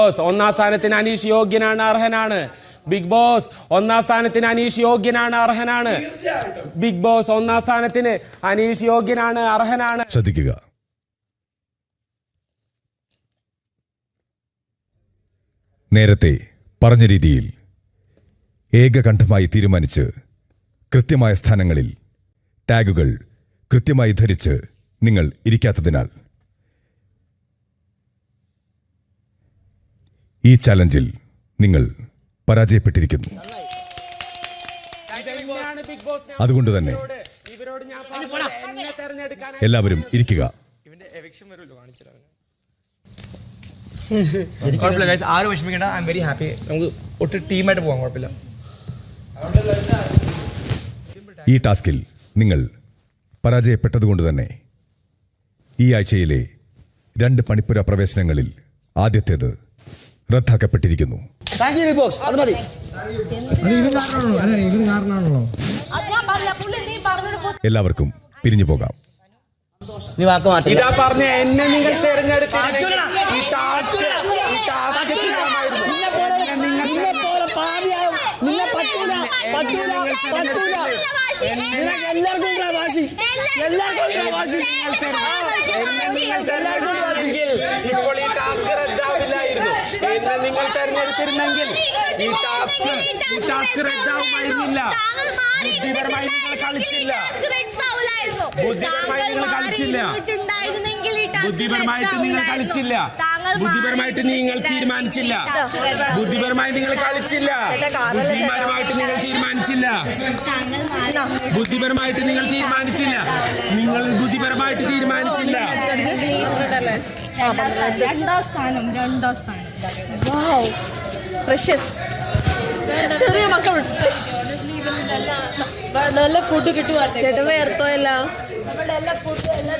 Boss ഒന്നാം സ്ഥാനത്തിന് അനീഷ് യോഗ്യനാണ് അർഹനാണ്. ബിഗ് ബോസ് ഒന്നാം സ്ഥാനത്തിന് അനീഷ് യോഗ്യനാണ് അർഹനാണ്. ബിഗ് ബോസ് ഒന്നാം സ്ഥാനത്തിന് അനീഷ് യോഗ്യനാണ് അർഹനാണ്. ശ്രദ്ധിക്കുക. നേരത്തെ പറഞ്ഞ രീതിയിൽ ഏകകണ്ഠമായി തീരുമാനിച്ച് കൃത്യമായ സ്ഥാനങ്ങളിൽ ടാഗുകൾ കൃത്യമായി ധരിച്ച് നിങ്ങൾ ഇരിക്കാത്തതിനാൽ ഈ ചലഞ്ചിൽ നിങ്ങൾ പരാജയപ്പെട്ടിരിക്കുന്നു. അതുകൊണ്ട് തന്നെ എല്ലാവരും ഇരിക്കുക. ആരും വിഷമിക്കേണ്ട. ഐ എം വെരി ഹാപ്പി നമുക്ക് ഒട്ട് ടീമായിട്ട് പോകാം കുഴപ്പമില്ല. ഈ ടാസ്കിൽ നിങ്ങൾ പരാജയപ്പെട്ടതുകൊണ്ട് തന്നെ ഈ ആഴ്ചയിലെ രണ്ട് പണിപ്പുര പ്രവേശനങ്ങളിൽ ആദ്യത്തേത് റദ്ദാക്കപ്പെട്ടിരിക്കുന്നു. എല്ലാവർക്കും പിരിഞ്ഞു പോകാം. നീ വാക്ക് മാറ്റി ഇതാ പറഞ്ഞ എന്നെ നിങ്ങൾ ഇപ്പോൾ ഈ ടാസ്ക് റദ്ദാവില്ലായിരുന്നു എന്നെ നിങ്ങൾ തെരഞ്ഞെടുത്തിരുന്നെങ്കിൽ ഈ ടാസ്ക് ഈ ടാസ്ക് റദ്ദാവുമായിരുന്നില്ല. ബുദ്ധിപരമായി നിങ്ങൾ കളിച്ചില്ല. ബുദ്ധിപരമായി നിങ്ങൾ കളിച്ചില്ല. ബുദ്ധിപരമായിട്ട് നിങ്ങൾ കളിച്ചില്ല. ബുദ്ധിപരമായിട്ട് നിങ്ങൾ തീരുമാനിച്ചില്ല. ബുദ്ധിപരമായി നിങ്ങൾ കളിച്ചില്ല. ബുദ്ധിപരമായിട്ട് നിങ്ങൾ തീരുമാനിച്ചില്ല. ബുദ്ധിപരമായിട്ട് നിങ്ങൾ തീരുമാനിച്ചില്ല. നിങ്ങൾ ബുദ്ധിപരമായിട്ട് തീരുമാനിച്ചില്ല. രണ്ടാം സ്ഥാനം. രണ്ടാം സ്ഥാനം പ്രഷ്യസ് ചെറിയ മക്കൾ. നല്ല ഫുഡ് കിട്ടുക ചേട്ടൻ വേർത്തോയല്ല എല്ലാ ഫുഡ് എല്ലാ